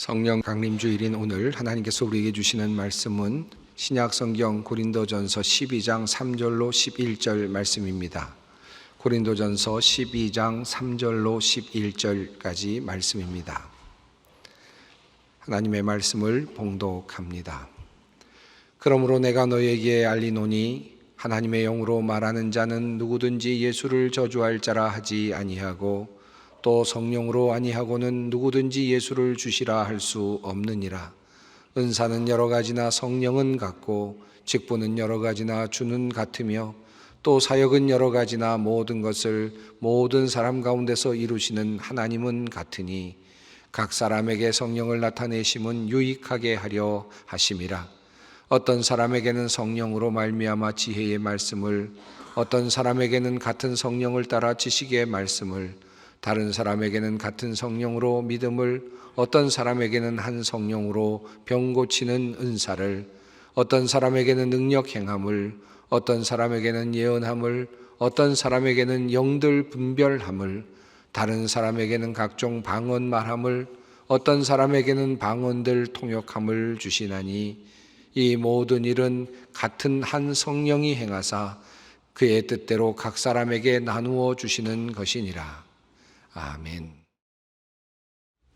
성령 강림 주일인 오늘 하나님께서 우리에게 주시는 말씀은 신약 성경 고린도전서 12장 3절로 11절 말씀입니다. 고린도전서 12장 3절로 11절까지 말씀입니다. 하나님의 말씀을 봉독합니다. 그러므로 내가 너에게 알리노니 하나님의 영으로 말하는 자는 누구든지 예수를 저주할 자라 하지 아니하고 또 성령으로 아니하고는 누구든지 예수를 주시라 할 수 없느니라. 은사는 여러 가지나 성령은 같고 직분은 여러 가지나 주는 같으며 또 사역은 여러 가지나 모든 것을 모든 사람 가운데서 이루시는 하나님은 같으니 각 사람에게 성령을 나타내심은 유익하게 하려 하심이라. 어떤 사람에게는 성령으로 말미암아 지혜의 말씀을 어떤 사람에게는 같은 성령을 따라 지식의 말씀을 다른 사람에게는 같은 성령으로 믿음을 어떤 사람에게는 한 성령으로 병 고치는 은사를 어떤 사람에게는 능력 행함을 어떤 사람에게는 예언함을 어떤 사람에게는 영들 분별함을 다른 사람에게는 각종 방언 말함을 어떤 사람에게는 방언들 통역함을 주시나니 이 모든 일은 같은 한 성령이 행하사 그의 뜻대로 각 사람에게 나누어 주시는 것이니라. 아멘.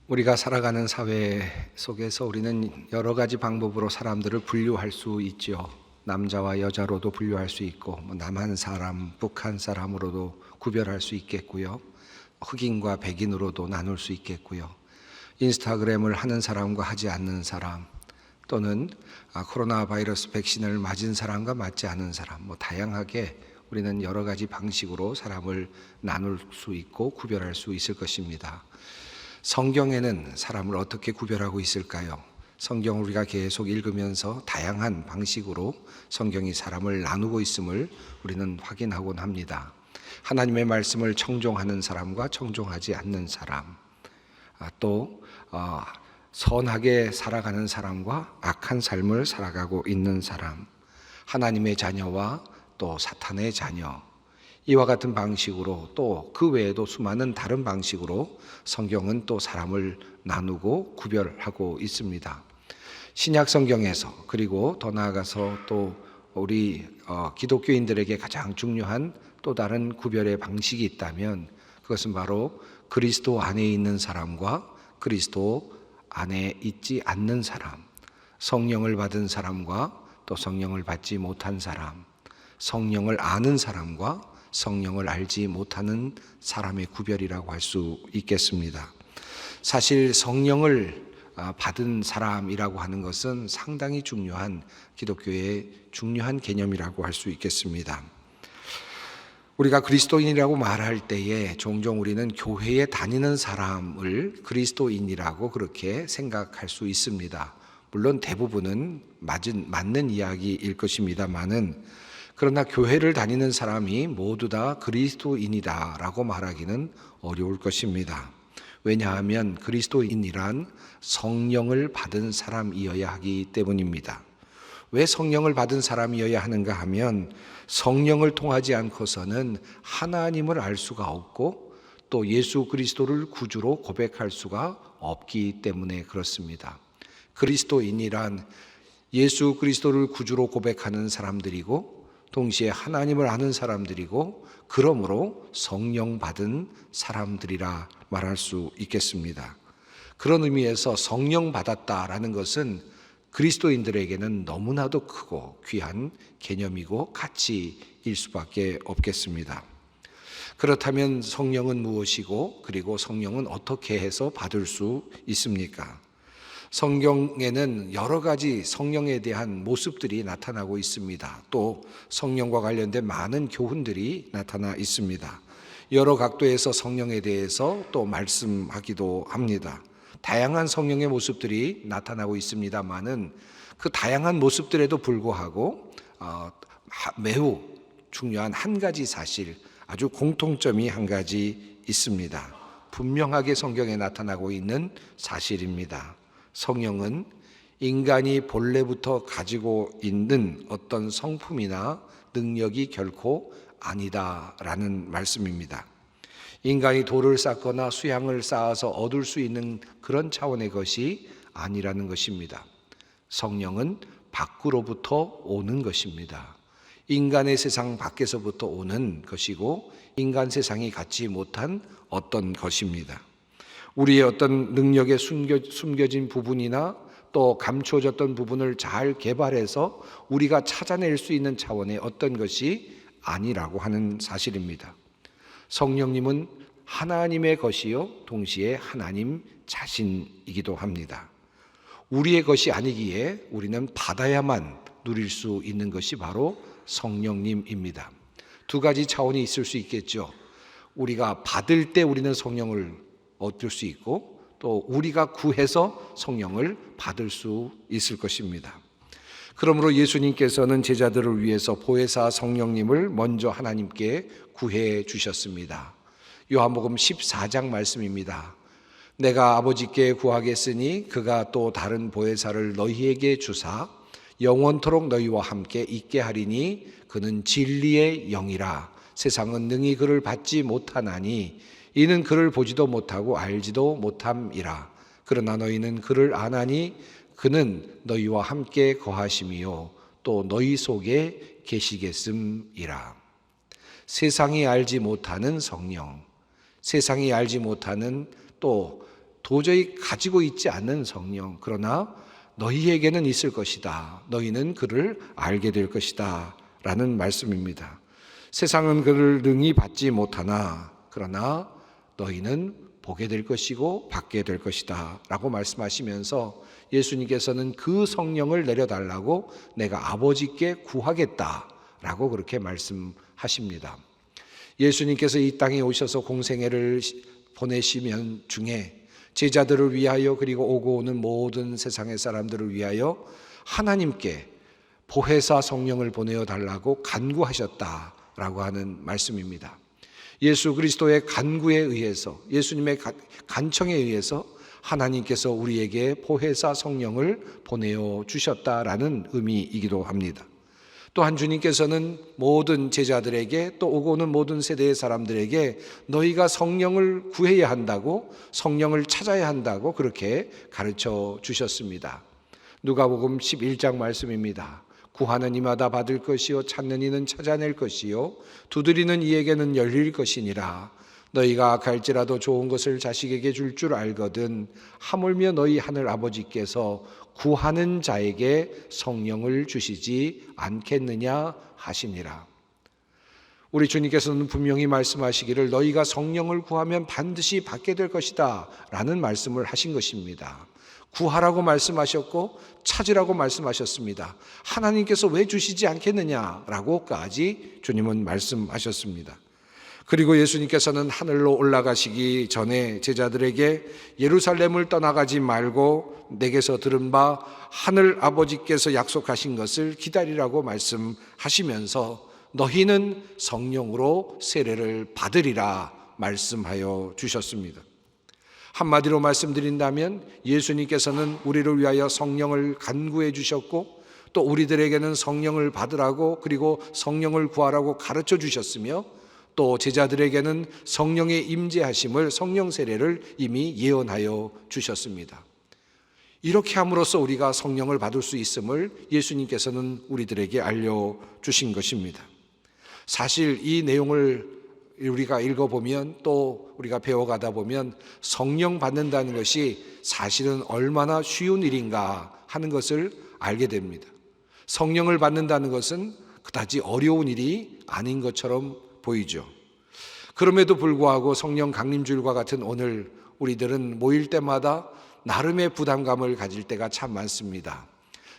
우리가 살아가는 사회 속에서 우리는 여러 가지 방법으로 사람들을 분류할 수 있죠. 남자와 여자로도 분류할 수 있고, 뭐 남한 사람, 북한 사람으로도 구별할 수 있겠고요. 흑인과 백인으로도 나눌 수 있겠고요. 인스타그램을 하는 사람과 하지 않는 사람, 또는 아, 코로나 바이러스 백신을 맞은 사람과 맞지 않은 사람, 뭐 다양하게 우리는 여러 가지 방식으로 사람을 나눌 수 있고 구별할 수 있을 것입니다. 성경에는 사람을 어떻게 구별하고 있을까요? 성경을 우리가 계속 읽으면서 다양한 방식으로 성경이 사람을 나누고 있음을 우리는 확인하곤 합니다. 하나님의 말씀을 청종하는 사람과 청종하지 않는 사람, 아, 또 어, 선하게 살아가는 사람과 악한 삶을 살아가고 있는 사람, 하나님의 자녀와 또 사탄의 자녀, 이와 같은 방식으로 또 그 외에도 수많은 다른 방식으로 성경은 또 사람을 나누고 구별하고 있습니다. 신약 성경에서 그리고 더 나아가서 또 우리 어, 기독교인들에게 가장 중요한 또 다른 구별의 방식이 있다면 그것은 바로 그리스도 안에 있는 사람과 그리스도 안에 있지 않는 사람, 성령을 받은 사람과 또 성령을 받지 못한 사람, 성령을 아는 사람과 성령을 알지 못하는 사람의 구별이라고 할 수 있겠습니다. 사실 성령을 아, 받은 사람이라고 하는 것은 상당히 중요한 기독교의 중요한 개념이라고 할 수 있겠습니다. 우리가 그리스도인이라고 말할 때에 종종 우리는 교회에 다니는 사람을 그리스도인이라고 그렇게 생각할 수 있습니다. 물론 대부분은 맞은, 맞는 이야기일 것입니다만은 그러나 교회를 다니는 사람이 모두 다 그리스도인이다라고 말하기는 어려울 것입니다. 왜냐하면 그리스도인이란 성령을 받은 사람이어야 하기 때문입니다. 왜 성령을 받은 사람이어야 하는가 하면 성령을 통하지 않고서는 하나님을 알 수가 없고 또 예수 그리스도를 구주로 고백할 수가 없기 때문에 그렇습니다. 그리스도인이란 예수 그리스도를 구주로 고백하는 사람들이고 동시에 하나님을 아는 사람들이고 그러므로 성령 받은 사람들이라 말할 수 있겠습니다. 그런 의미에서 성령 받았다라는 것은 그리스도인들에게는 너무나도 크고 귀한 개념이고 가치일 수밖에 없겠습니다. 그렇다면 성령은 무엇이고 그리고 성령은 어떻게 해서 받을 수 있습니까? 성경에는 여러 가지 성령에 대한 모습들이 나타나고 있습니다. 또 성령과 관련된 많은 교훈들이 나타나 있습니다. 여러 각도에서 성령에 대해서 또 말씀하기도 합니다. 다양한 성령의 모습들이 나타나고 있습니다만은 그 다양한 모습들에도 불구하고 어, 매우 중요한 한 가지 사실, 아주 공통점이 한 가지 있습니다. 분명하게 성경에 나타나고 있는 사실입니다. 성령은 인간이 본래부터 가지고 있는 어떤 성품이나 능력이 결코 아니다라는 말씀입니다. 인간이 돌을 쌓거나 수양을 쌓아서 얻을 수 있는 그런 차원의 것이 아니라는 것입니다. 성령은 밖으로부터 오는 것입니다. 인간의 세상 밖에서부터 오는 것이고 인간 세상이 갖지 못한 어떤 것입니다. 우리의 어떤 능력에 숨겨, 숨겨진 부분이나 또 감추어졌던 부분을 잘 개발해서 우리가 찾아낼 수 있는 차원의 어떤 것이 아니라고 하는 사실입니다. 성령님은 하나님의 것이요, 동시에 하나님 자신이기도 합니다. 우리의 것이 아니기에 우리는 받아야만 누릴 수 있는 것이 바로 성령님입니다. 두 가지 차원이 있을 수 있겠죠. 우리가 받을 때 우리는 성령을 얻을 수 있고 또 우리가 구해서 성령을 받을 수 있을 것입니다. 그러므로 예수님께서는 제자들을 위해서 보혜사 성령님을 먼저 하나님께 구해 주셨습니다. 요한복음 14장 말씀입니다. 내가 아버지께 구하겠으니 그가 또 다른 보혜사를 너희에게 주사 영원토록 너희와 함께 있게 하리니 그는 진리의 영이라 세상은 능히 그를 받지 못하나니 이는 그를 보지도 못하고 알지도 못함이라. 그러나 너희는 그를 아나니 그는 너희와 함께 거하심이요. 또 너희 속에 계시겠음이라. 세상이 알지 못하는 성령. 세상이 알지 못하는 또 도저히 가지고 있지 않는 성령. 그러나 너희에게는 있을 것이다. 너희는 그를 알게 될 것이다. 라는 말씀입니다. 세상은 그를 능히 받지 못하나 그러나 너희는 보게 될 것이고 받게 될 것이다 라고 말씀하시면서 예수님께서는 그 성령을 내려달라고 내가 아버지께 구하겠다 라고 그렇게 말씀하십니다. 예수님께서 이 땅에 오셔서 공생애를 보내시면 중에 제자들을 위하여 그리고 오고 오는 모든 세상의 사람들을 위하여 하나님께 보혜사 성령을 보내어 달라고 간구하셨다라고 하는 말씀입니다. 예수 그리스도의 간구에 의해서 예수님의 간청에 의해서 하나님께서 우리에게 보혜사 성령을 보내어 주셨다라는 의미이기도 합니다. 또한 주님께서는 모든 제자들에게 또 오고 오는 모든 세대의 사람들에게 너희가 성령을 구해야 한다고 성령을 찾아야 한다고 그렇게 가르쳐 주셨습니다. 누가복음 11장 말씀입니다. 구하는 이마다 받을 것이요 찾는 이는 찾아낼 것이요 두드리는 이에게는 열릴 것이니라 너희가 갈지라도 좋은 것을 자식에게 줄줄 알거든 하물며 너희 하늘 아버지께서 구하는 자에게 성령을 주시지 않겠느냐 하시니라 우리 주님께서는 분명히 말씀하시기를 너희가 성령을 구하면 반드시 받게 될 것이다 라는 말씀을 하신 것입니다. 구하라고 말씀하셨고 찾으라고 말씀하셨습니다. 하나님께서 왜 주시지 않겠느냐라고까지 주님은 말씀하셨습니다. 그리고 예수님께서는 하늘로 올라가시기 전에 제자들에게 예루살렘을 떠나가지 말고 내게서 들은 바 하늘 아버지께서 약속하신 것을 기다리라고 말씀하시면서 너희는 성령으로 세례를 받으리라 말씀하여 주셨습니다. 한마디로 말씀드린다면 예수님께서는 우리를 위하여 성령을 간구해 주셨고 또 우리들에게는 성령을 받으라고 그리고 성령을 구하라고 가르쳐 주셨으며 또 제자들에게는 성령의 임재하심을 성령 세례를 이미 예언하여 주셨습니다. 이렇게 함으로써 우리가 성령을 받을 수 있음을 예수님께서는 우리들에게 알려 주신 것입니다. 사실 이 내용을 우리가 읽어보면 또 우리가 배워가다 보면 성령 받는다는 것이 사실은 얼마나 쉬운 일인가 하는 것을 알게 됩니다. 성령을 받는다는 것은 그다지 어려운 일이 아닌 것처럼 보이죠. 그럼에도 불구하고 성령 강림주일과 같은 오늘 우리들은 모일 때마다 나름의 부담감을 가질 때가 참 많습니다.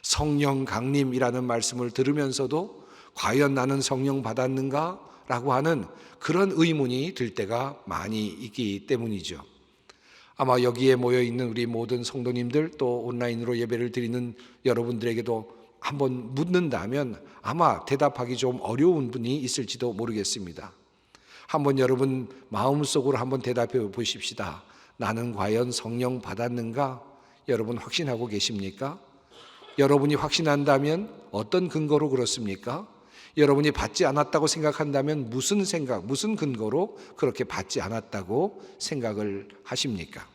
성령 강림이라는 말씀을 들으면서도 과연 나는 성령 받았는가? 라고 하는 그런 의문이 들 때가 많이 있기 때문이죠. 아마 여기에 모여 있는 우리 모든 성도님들 또 온라인으로 예배를 드리는 여러분들에게도 한번 묻는다면 아마 대답하기 좀 어려운 분이 있을지도 모르겠습니다. 한번 여러분 마음속으로 한번 대답해 보십시다. 나는 과연 성령 받았는가? 여러분 확신하고 계십니까? 여러분이 확신한다면 어떤 근거로 그렇습니까? 여러분이 받지 않았다고 생각한다면 무슨 생각, 무슨 근거로 그렇게 받지 않았다고 생각을 하십니까?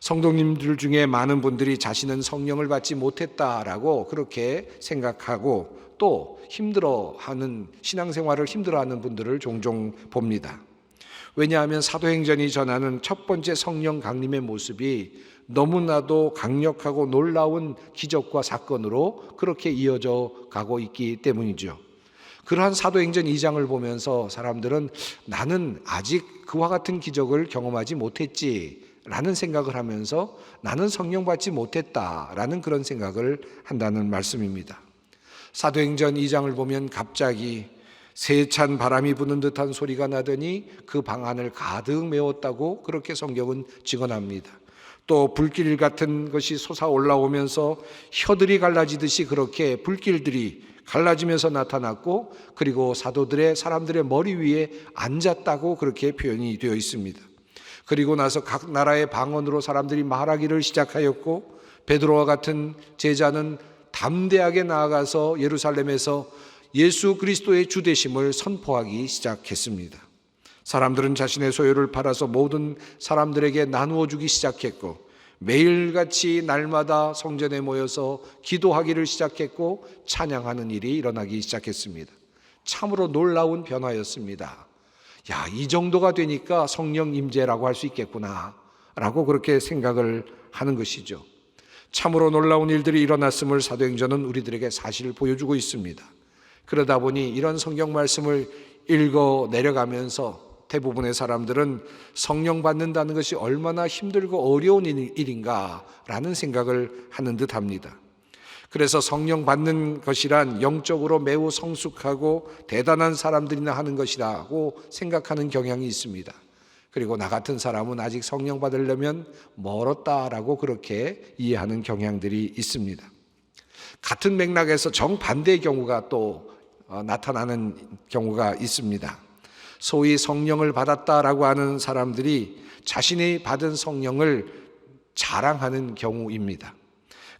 성도님들 중에 많은 분들이 자신은 성령을 받지 못했다라고 그렇게 생각하고 또 힘들어하는 신앙생활을 힘들어하는 분들을 종종 봅니다. 왜냐하면 사도행전이 전하는 첫 번째 성령 강림의 모습이 너무나도 강력하고 놀라운 기적과 사건으로 그렇게 이어져 가고 있기 때문이죠. 그러한 사도행전 2장을 보면서 사람들은 나는 아직 그와 같은 기적을 경험하지 못했지 라는 생각을 하면서 나는 성령 받지 못했다라는 그런 생각을 한다는 말씀입니다. 사도행전 2장을 보면 갑자기 세찬 바람이 부는 듯한 소리가 나더니 그 방 안을 가득 메웠다고 그렇게 성경은 증언합니다. 또 불길 같은 것이 솟아 올라오면서 혀들이 갈라지듯이 그렇게 불길들이 갈라지면서 나타났고 그리고 사도들의 사람들의 머리 위에 앉았다고 그렇게 표현이 되어 있습니다. 그리고 나서 각 나라의 방언으로 사람들이 말하기를 시작하였고 베드로와 같은 제자는 담대하게 나아가서 예루살렘에서 예수 그리스도의 주되심을 선포하기 시작했습니다. 사람들은 자신의 소유를 팔아서 모든 사람들에게 나누어 주기 시작했고 매일같이 날마다 성전에 모여서 기도하기를 시작했고 찬양하는 일이 일어나기 시작했습니다. 참으로 놀라운 변화였습니다. 야, 이 정도가 되니까 성령 임재라고 할 수 있겠구나. 라고 그렇게 생각을 하는 것이죠. 참으로 놀라운 일들이 일어났음을 사도행전은 우리들에게 사실을 보여주고 있습니다. 그러다 보니 이런 성경 말씀을 읽어 내려가면서 대부분의 사람들은 성령 받는다는 것이 얼마나 힘들고 어려운 일인가라는 생각을 하는 듯 합니다. 그래서 성령 받는 것이란 영적으로 매우 성숙하고 대단한 사람들이나 하는 것이라고 생각하는 경향이 있습니다. 그리고 나 같은 사람은 아직 성령 받으려면 멀었다라고 그렇게 이해하는 경향들이 있습니다. 같은 맥락에서 정반대의 경우가 또 어, 나타나는 경우가 있습니다. 소위 성령을 받았다라고 하는 사람들이 자신이 받은 성령을 자랑하는 경우입니다.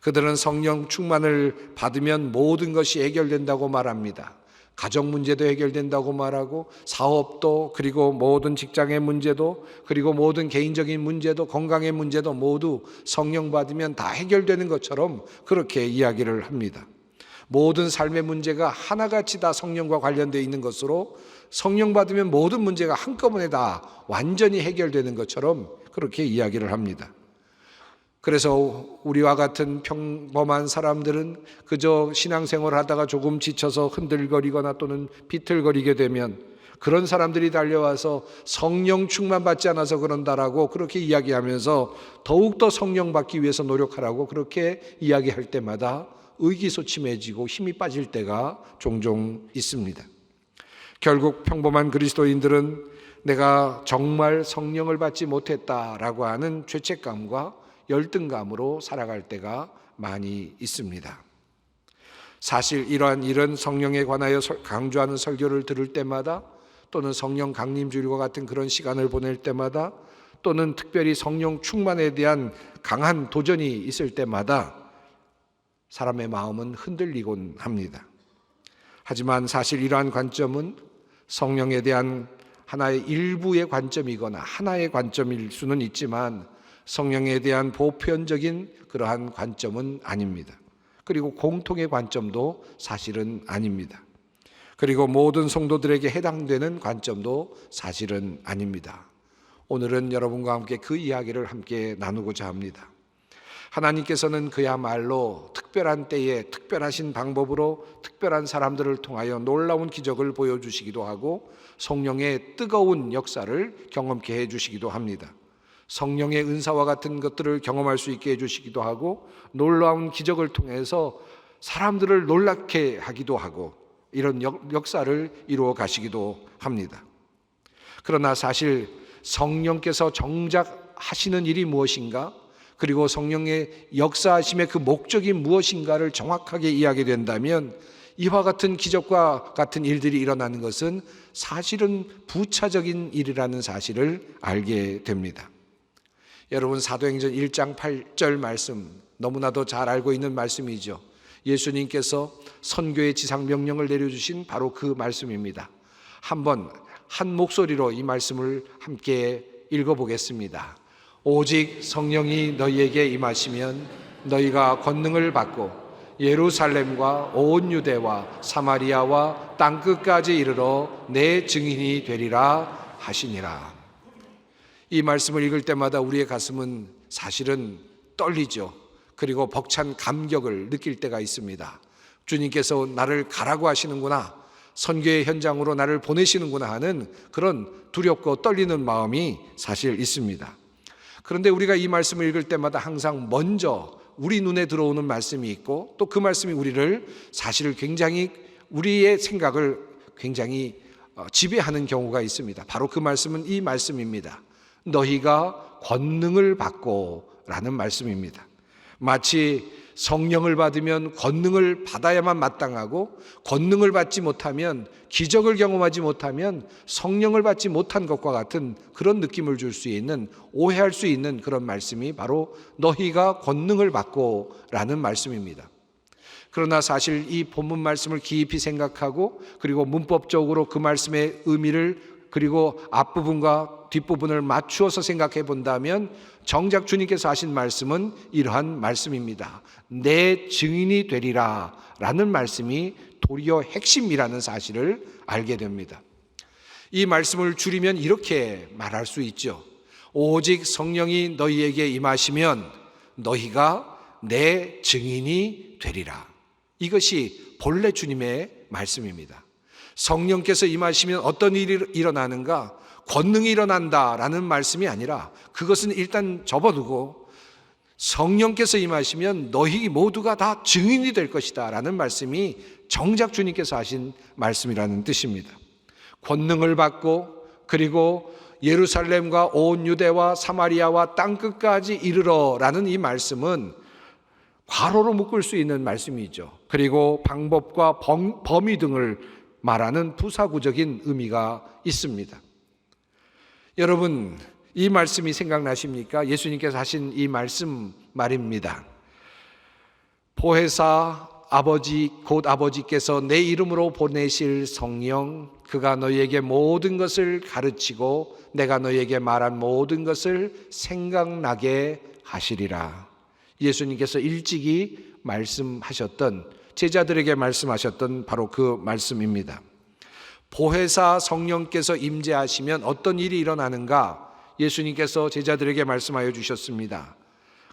그들은 성령 충만을 받으면 모든 것이 해결된다고 말합니다. 가정 문제도 해결된다고 말하고 사업도 그리고 모든 직장의 문제도 그리고 모든 개인적인 문제도 건강의 문제도 모두 성령 받으면 다 해결되는 것처럼 그렇게 이야기를 합니다. 모든 삶의 문제가 하나같이 다 성령과 관련되어 있는 것으로 성령 받으면 모든 문제가 한꺼번에 다 완전히 해결되는 것처럼 그렇게 이야기를 합니다. 그래서 우리와 같은 평범한 사람들은 그저 신앙생활 하다가 조금 지쳐서 흔들거리거나 또는 비틀거리게 되면 그런 사람들이 달려와서 성령 충만 받지 않아서 그런다라고 그렇게 이야기하면서 더욱더 성령 받기 위해서 노력하라고 그렇게 이야기할 때마다 의기소침해지고 힘이 빠질 때가 종종 있습니다. 결국 평범한 그리스도인들은 내가 정말 성령을 받지 못했다라고 하는 죄책감과 열등감으로 살아갈 때가 많이 있습니다. 사실 이러한 이런 성령에 관하여 강조하는 설교를 들을 때마다 또는 성령 강림 주일과 같은 그런 시간을 보낼 때마다 또는 특별히 성령 충만에 대한 강한 도전이 있을 때마다 사람의 마음은 흔들리곤 합니다. 하지만 사실 이러한 관점은 성령에 대한 하나의 일부의 관점이거나 하나의 관점일 수는 있지만 성령에 대한 보편적인 그러한 관점은 아닙니다. 그리고 공통의 관점도 사실은 아닙니다. 그리고 모든 성도들에게 해당되는 관점도 사실은 아닙니다. 오늘은 여러분과 함께 그 이야기를 함께 나누고자 합니다. 하나님께서는 그야말로 특별한 때에 특별하신 방법으로 특별한 사람들을 통하여 놀라운 기적을 보여주시기도 하고 성령의 뜨거운 역사를 경험케 해주시기도 합니다. 성령의 은사와 같은 것들을 경험할 수 있게 해주시기도 하고 놀라운 기적을 통해서 사람들을 놀랍게 하기도 하고 이런 역사를 이루어 가시기도 합니다. 그러나 사실 성령께서 정작 하시는 일이 무엇인가? 그리고 성령의 역사하심의 그 목적이 무엇인가를 정확하게 이해하게 된다면 이와 같은 기적과 같은 일들이 일어나는 것은 사실은 부차적인 일이라는 사실을 알게 됩니다. 여러분 사도행전 1장 8절 말씀 너무나도 잘 알고 있는 말씀이죠. 예수님께서 선교의 지상 명령을 내려주신 바로 그 말씀입니다. 한번 한 목소리로 이 말씀을 함께 읽어보겠습니다. 오직 성령이 너희에게 임하시면 너희가 권능을 받고 예루살렘과 온 유대와 사마리아와 땅 끝까지 이르러 내 증인이 되리라 하시니라. 이 말씀을 읽을 때마다 우리의 가슴은 사실은 떨리죠. 그리고 벅찬 감격을 느낄 때가 있습니다. 주님께서 나를 가라고 하시는구나. 선교의 현장으로 나를 보내시는구나 하는 그런 두렵고 떨리는 마음이 사실 있습니다. 그런데 우리가 이 말씀을 읽을 때마다 항상 먼저 우리 눈에 들어오는 말씀이 있고 또 그 말씀이 우리를 사실 굉장히 우리의 생각을 굉장히 어, 지배하는 경우가 있습니다. 바로 그 말씀은 이 말씀입니다. 너희가 권능을 받고 라는 말씀입니다. 마치 성령을 받으면 권능을 받아야만 마땅하고 권능을 받지 못하면 기적을 경험하지 못하면 성령을 받지 못한 것과 같은 그런 느낌을 줄 수 있는 오해할 수 있는 그런 말씀이 바로 너희가 권능을 받고 라는 말씀입니다. 그러나 사실 이 본문 말씀을 깊이 생각하고 그리고 문법적으로 그 말씀의 의미를 그리고 앞부분과 뒷부분을 맞추어서 생각해 본다면 정작 주님께서 하신 말씀은 이러한 말씀입니다. 내 증인이 되리라 라는 말씀이 도리어 핵심이라는 사실을 알게 됩니다. 이 말씀을 줄이면 이렇게 말할 수 있죠. 오직 성령이 너희에게 임하시면 너희가 내 증인이 되리라. 이것이 본래 주님의 말씀입니다. 성령께서 임하시면 어떤 일이 일어나는가? 권능이 일어난다라는 말씀이 아니라 그것은 일단 접어두고 성령께서 임하시면 너희 모두가 다 증인이 될 것이다 라는 말씀이 정작 주님께서 하신 말씀이라는 뜻입니다. 권능을 받고 그리고 예루살렘과 온 유대와 사마리아와 땅 끝까지 이르러라는 이 말씀은 과로로 묶을 수 있는 말씀이죠. 그리고 방법과 범, 범위 등을 말하는 부사구적인 의미가 있습니다. 여러분, 이 말씀이 생각나십니까? 예수님께서 하신 이 말씀 말입니다. 보혜사 아버지 곧 아버지께서 내 이름으로 보내실 성령 그가 너희에게 모든 것을 가르치고 내가 너희에게 말한 모든 것을 생각나게 하시리라. 예수님께서 일찍이 말씀하셨던 제자들에게 말씀하셨던 바로 그 말씀입니다. 보혜사 성령께서 임재하시면 어떤 일이 일어나는가? 예수님께서 제자들에게 말씀하여 주셨습니다.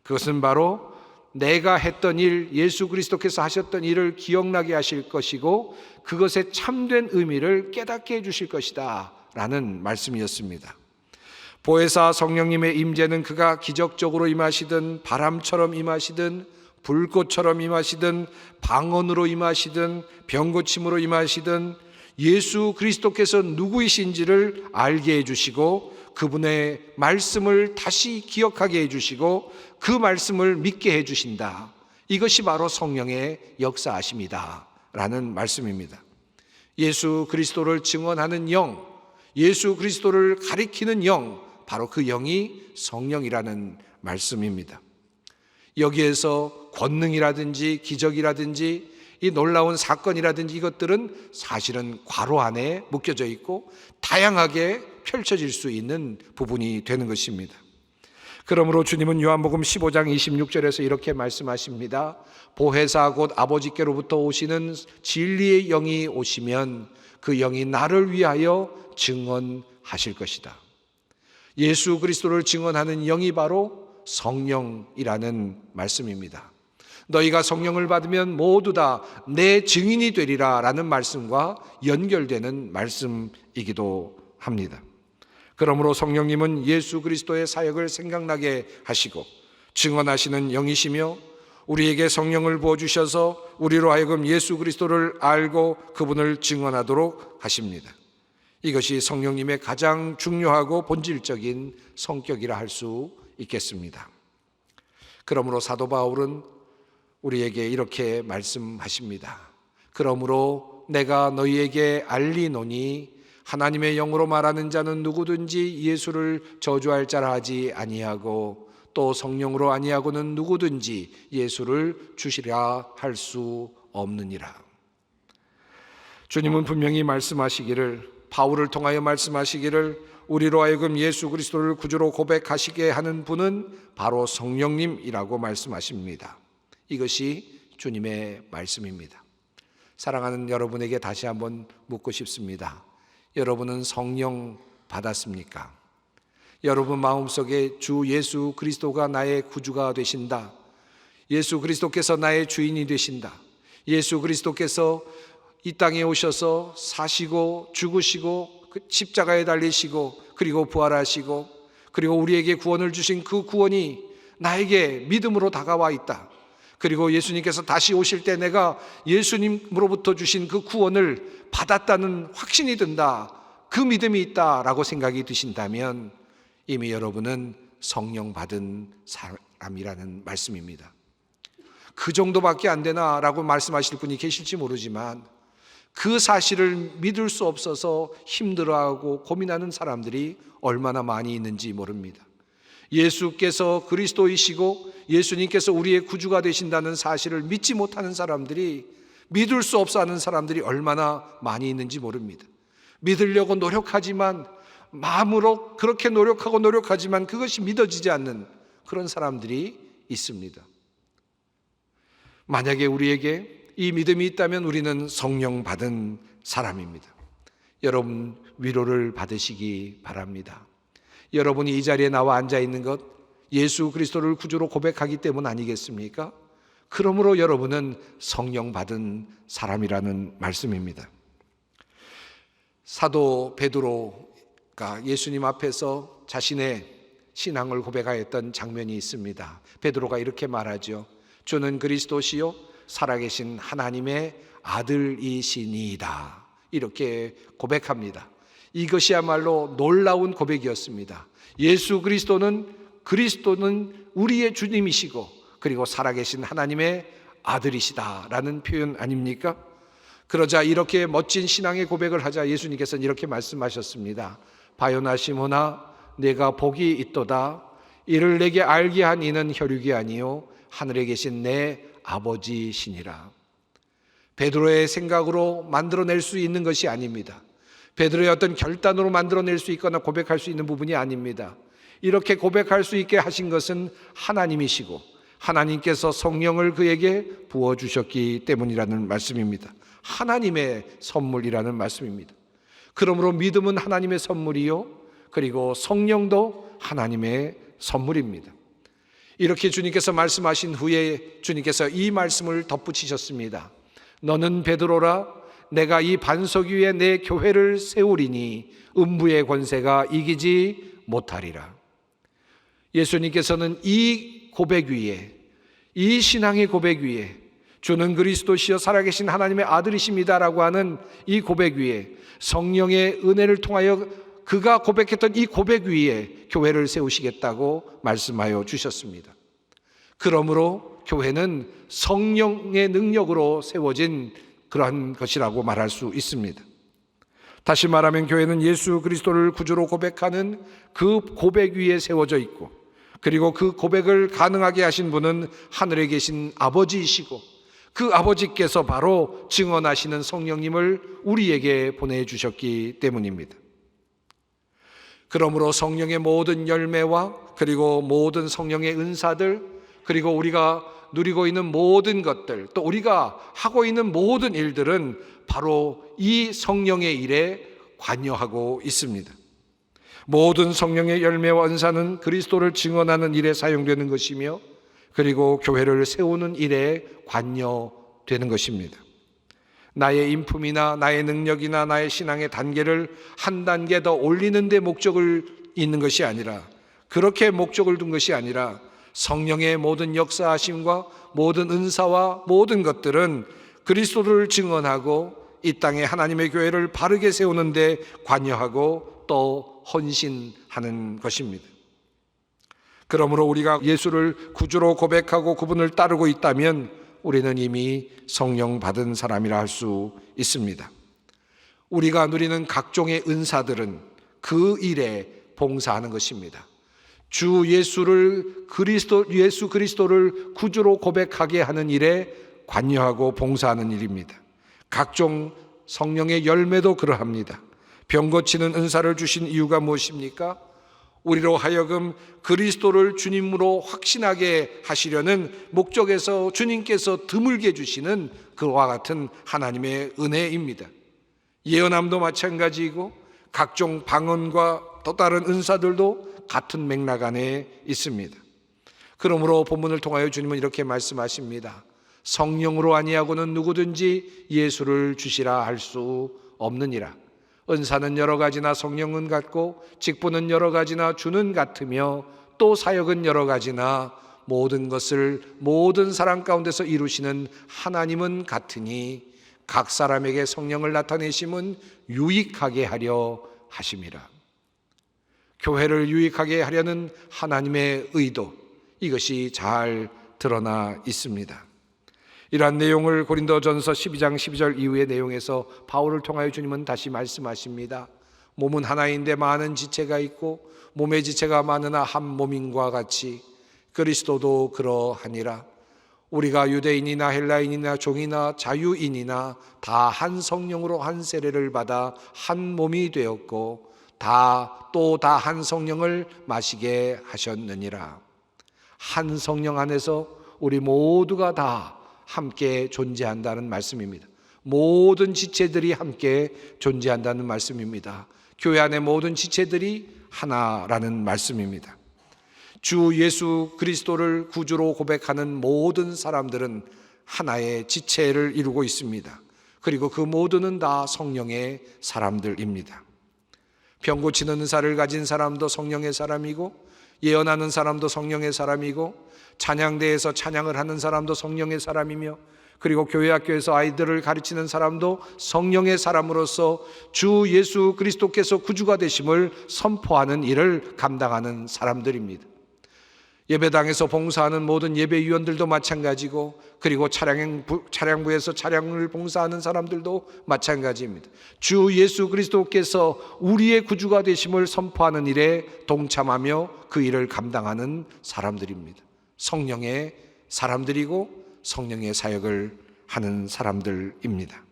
그것은 바로 내가 했던 일, 예수 그리스도께서 하셨던 일을 기억나게 하실 것이고 그것의 참된 의미를 깨닫게 해 주실 것이다. 라는 말씀이었습니다. 보혜사 성령님의 임재는 그가 기적적으로 임하시든 바람처럼 임하시든 불꽃처럼 임하시든 방언으로 임하시든 병고침으로 임하시든 예수 그리스도께서 누구이신지를 알게 해주시고 그분의 말씀을 다시 기억하게 해주시고 그 말씀을 믿게 해주신다. 이것이 바로 성령의 역사하심이다. 라는 말씀입니다. 예수 그리스도를 증언하는 영, 예수 그리스도를 가리키는 영, 바로 그 영이 성령이라는 말씀입니다. 여기에서 권능이라든지 기적이라든지 이 놀라운 사건이라든지 이것들은 사실은 괄호 안에 묶여져 있고 다양하게 펼쳐질 수 있는 부분이 되는 것입니다. 그러므로 주님은 요한복음 15장 26절에서 이렇게 말씀하십니다. 보혜사 곧 아버지께로부터 오시는 진리의 영이 오시면 그 영이 나를 위하여 증언하실 것이다. 예수 그리스도를 증언하는 영이 바로 성령이라는 말씀입니다. 너희가 성령을 받으면 모두 다 내 증인이 되리라 라는 말씀과 연결되는 말씀이기도 합니다. 그러므로 성령님은 예수 그리스도의 사역을 생각나게 하시고 증언하시는 영이시며 우리에게 성령을 부어주셔서 우리로 하여금 예수 그리스도를 알고 그분을 증언하도록 하십니다. 이것이 성령님의 가장 중요하고 본질적인 성격이라 할 수 있겠습니다. 그러므로 사도 바울은 우리에게 이렇게 말씀하십니다. 그러므로 내가 너희에게 알리노니 하나님의 영으로 말하는 자는 누구든지 예수를 저주할 자라 하지 아니하고 또 성령으로 아니하고는 누구든지 예수를 주시라 할 수 없느니라. 주님은 분명히 말씀하시기를 바울을 통하여 말씀하시기를 우리로 하여금 예수 그리스도를 구주로 고백하시게 하는 분은 바로 성령님이라고 말씀하십니다. 이것이 주님의 말씀입니다. 사랑하는 여러분에게 다시 한번 묻고 싶습니다. 여러분은 성령 받았습니까? 여러분 마음속에 주 예수 그리스도가 나의 구주가 되신다. 예수 그리스도께서 나의 주인이 되신다. 예수 그리스도께서 이 땅에 오셔서 사시고 죽으시고 그 십자가에 달리시고 그리고 부활하시고 그리고 우리에게 구원을 주신 그 구원이 나에게 믿음으로 다가와 있다. 그리고 예수님께서 다시 오실 때 내가 예수님으로부터 주신 그 구원을 받았다는 확신이 든다. 그 믿음이 있다라고 생각이 드신다면 이미 여러분은 성령 받은 사람이라는 말씀입니다. 그 정도밖에 안 되나라고 말씀하실 분이 계실지 모르지만 그 사실을 믿을 수 없어서 힘들어하고 고민하는 사람들이 얼마나 많이 있는지 모릅니다. 예수께서 그리스도이시고 예수님께서 우리의 구주가 되신다는 사실을 믿지 못하는 사람들이 믿을 수 없어 하는 사람들이 얼마나 많이 있는지 모릅니다. 믿으려고 노력하지만 마음으로 그렇게 노력하고 노력하지만 그것이 믿어지지 않는 그런 사람들이 있습니다. 만약에 우리에게 이 믿음이 있다면 우리는 성령 받은 사람입니다. 여러분 위로를 받으시기 바랍니다. 여러분이 이 자리에 나와 앉아 있는 것 예수 그리스도를 구주로 고백하기 때문 아니겠습니까? 그러므로 여러분은 성령 받은 사람이라는 말씀입니다. 사도 베드로가 예수님 앞에서 자신의 신앙을 고백하였던 장면이 있습니다. 베드로가 이렇게 말하죠. 주는 그리스도시요 살아계신 하나님의 아들이시니이다. 이렇게 고백합니다. 이것이야말로 놀라운 고백이었습니다. 예수 그리스도는 그리스도는 우리의 주님이시고 그리고 살아계신 하나님의 아들이시다라는 표현 아닙니까? 그러자 이렇게 멋진 신앙의 고백을 하자 예수님께서는 이렇게 말씀하셨습니다. 바요나 시모나 내가 복이 있도다. 이를 내게 알게 한 이는 혈육이 아니요 하늘에 계신 내 아버지시니라. 베드로의 생각으로 만들어낼 수 있는 것이 아닙니다. 베드로의 어떤 결단으로 만들어낼 수 있거나 고백할 수 있는 부분이 아닙니다. 이렇게 고백할 수 있게 하신 것은 하나님이시고 하나님께서 성령을 그에게 부어 주셨기 때문이라는 말씀입니다. 하나님의 선물이라는 말씀입니다. 그러므로 믿음은 하나님의 선물이요. 그리고 성령도 하나님의 선물입니다. 이렇게 주님께서 말씀하신 후에 주님께서 이 말씀을 덧붙이셨습니다. 너는 베드로라 내가 이 반석 위에 내 교회를 세우리니 음부의 권세가 이기지 못하리라. 예수님께서는 이 고백 위에 이 신앙의 고백 위에 주는 그리스도시여 살아계신 하나님의 아들이십니다라고 하는 이 고백 위에 성령의 은혜를 통하여 그가 고백했던 이 고백 위에 교회를 세우시겠다고 말씀하여 주셨습니다. 그러므로 교회는 성령의 능력으로 세워진 그러한 것이라고 말할 수 있습니다. 다시 말하면 교회는 예수 그리스도를 구주로 고백하는 그 고백 위에 세워져 있고 그리고 그 고백을 가능하게 하신 분은 하늘에 계신 아버지이시고 그 아버지께서 바로 증언하시는 성령님을 우리에게 보내주셨기 때문입니다. 그러므로 성령의 모든 열매와 그리고 모든 성령의 은사들 그리고 우리가 누리고 있는 모든 것들 또 우리가 하고 있는 모든 일들은 바로 이 성령의 일에 관여하고 있습니다. 모든 성령의 열매와 은사는 그리스도를 증언하는 일에 사용되는 것이며 그리고 교회를 세우는 일에 관여되는 것입니다. 나의 인품이나 나의 능력이나 나의 신앙의 단계를 한 단계 더 올리는 데 목적을 있는 것이 아니라 그렇게 목적을 둔 것이 아니라 성령의 모든 역사하심과 모든 은사와 모든 것들은 그리스도를 증언하고 이 땅에 하나님의 교회를 바르게 세우는데 관여하고 또 헌신하는 것입니다. 그러므로 우리가 예수를 구주로 고백하고 그분을 따르고 있다면 우리는 이미 성령 받은 사람이라 할 수 있습니다. 우리가 누리는 각종의 은사들은 그 일에 봉사하는 것입니다. 주 예수를 그리스도 예수 그리스도를 구주로 고백하게 하는 일에 관여하고 봉사하는 일입니다. 각종 성령의 열매도 그러합니다. 병 고치는 은사를 주신 이유가 무엇입니까? 우리로 하여금 그리스도를 주님으로 확신하게 하시려는 목적에서 주님께서 드물게 주시는 그와 같은 하나님의 은혜입니다. 예언함도 마찬가지이고 각종 방언과 또 다른 은사들도 같은 맥락 안에 있습니다. 그러므로 본문을 통하여 주님은 이렇게 말씀하십니다. 성령으로 아니하고는 누구든지 예수를 주시라 할 수 없느니라. 은사는 여러 가지나 성령은 같고 직분은 여러 가지나 주는 같으며 또 사역은 여러 가지나 모든 것을 모든 사람 가운데서 이루시는 하나님은 같으니 각 사람에게 성령을 나타내심은 유익하게 하려 하심이라. 교회를 유익하게 하려는 하나님의 의도 이것이 잘 드러나 있습니다. 이러한 내용을 고린도 전서 12장 12절 이후의 내용에서 바울을 통하여 주님은 다시 말씀하십니다. 몸은 하나인데 많은 지체가 있고 몸의 지체가 많으나 한 몸인과 같이 그리스도도 그러하니라. 우리가 유대인이나 헬라인이나 종이나 자유인이나 다 한 성령으로 한 세례를 받아 한 몸이 되었고 다 또 다 한 성령을 마시게 하셨느니라. 한 성령 안에서 우리 모두가 다 함께 존재한다는 말씀입니다. 모든 지체들이 함께 존재한다는 말씀입니다. 교회 안의 모든 지체들이 하나라는 말씀입니다. 주 예수 그리스도를 구주로 고백하는 모든 사람들은 하나의 지체를 이루고 있습니다. 그리고 그 모두는 다 성령의 사람들입니다. 병 고치는 은사를 가진 사람도 성령의 사람이고 예언하는 사람도 성령의 사람이고 찬양대에서 찬양을 하는 사람도 성령의 사람이며 그리고 교회 학교에서 아이들을 가르치는 사람도 성령의 사람으로서 주 예수 그리스도께서 구주가 되심을 선포하는 일을 감당하는 사람들입니다. 예배당에서 봉사하는 모든 예배위원들도 마찬가지고 그리고 차량부, 차량부에서 차량을 봉사하는 사람들도 마찬가지입니다. 주 예수 그리스도께서 우리의 구주가 되심을 선포하는 일에 동참하며 그 일을 감당하는 사람들입니다. 성령의 사람들이고 성령의 사역을 하는 사람들입니다.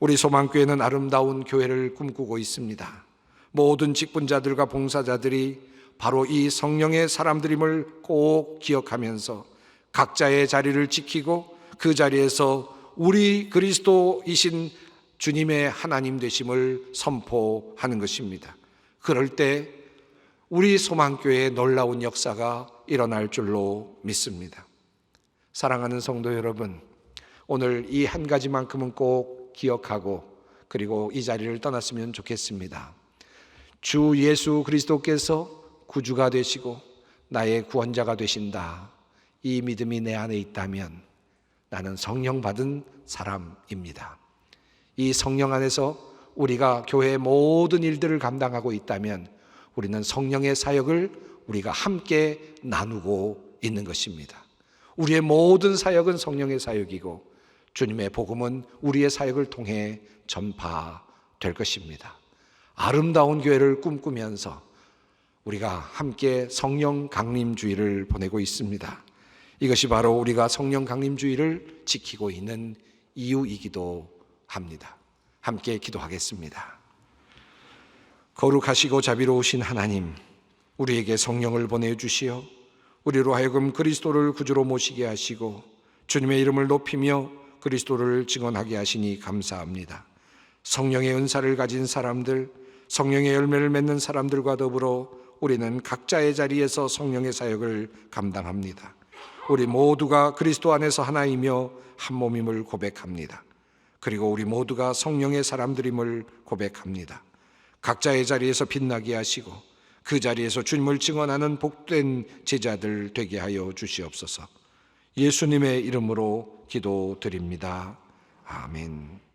우리 소망교회는 아름다운 교회를 꿈꾸고 있습니다. 모든 직분자들과 봉사자들이 바로 이 성령의 사람들임을 꼭 기억하면서 각자의 자리를 지키고 그 자리에서 우리 그리스도이신 주님의 하나님 되심을 선포하는 것입니다. 그럴 때 우리 소망교회의 놀라운 역사가 일어날 줄로 믿습니다. 사랑하는 성도 여러분, 오늘 이 한 가지만큼은 꼭 기억하고 그리고 이 자리를 떠났으면 좋겠습니다. 주 예수 그리스도께서 구주가 되시고 나의 구원자가 되신다. 이 믿음이 내 안에 있다면 나는 성령 받은 사람입니다. 이 성령 안에서 우리가 교회의 모든 일들을 감당하고 있다면 우리는 성령의 사역을 우리가 함께 나누고 있는 것입니다. 우리의 모든 사역은 성령의 사역이고 주님의 복음은 우리의 사역을 통해 전파될 것입니다. 아름다운 교회를 꿈꾸면서 우리가 함께 성령 강림주의를 보내고 있습니다. 이것이 바로 우리가 성령 강림주의를 지키고 있는 이유이기도 합니다. 함께 기도하겠습니다. 거룩하시고 자비로우신 하나님, 우리에게 성령을 보내주시어 우리로 하여금 그리스도를 구주로 모시게 하시고 주님의 이름을 높이며 그리스도를 증언하게 하시니 감사합니다. 성령의 은사를 가진 사람들, 성령의 열매를 맺는 사람들과 더불어 우리는 각자의 자리에서 성령의 사역을 감당합니다. 우리 모두가 그리스도 안에서 하나이며 한 몸임을 고백합니다. 그리고 우리 모두가 성령의 사람들임을 고백합니다. 각자의 자리에서 빛나게 하시고 그 자리에서 주님을 증언하는 복된 제자들 되게 하여 주시옵소서. 예수님의 이름으로 기도드립니다. 아멘.